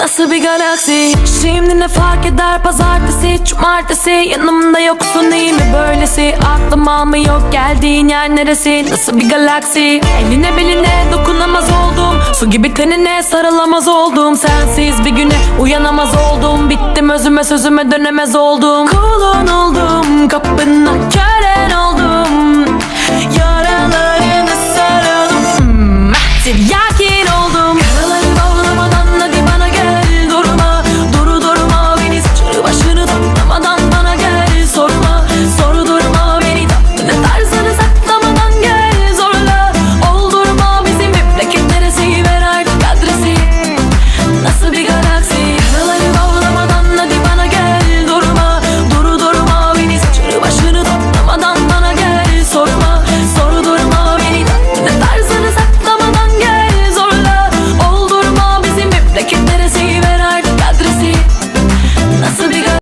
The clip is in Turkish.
Nasıl bir galaksi? Şimdi ne fark eder? Pazartesi Cumartesi. Yanımda yoksun iyi mi böylesi? Aklım almıyor geldiğin yer neresi? Nasıl bir galaksi? Eline beline dokunamaz oldum. Su gibi tenine sarılamaz oldum. Sensiz bir güne uyanamaz oldum. Bittim özüme sözüme dönemez oldum. Kulun oldum.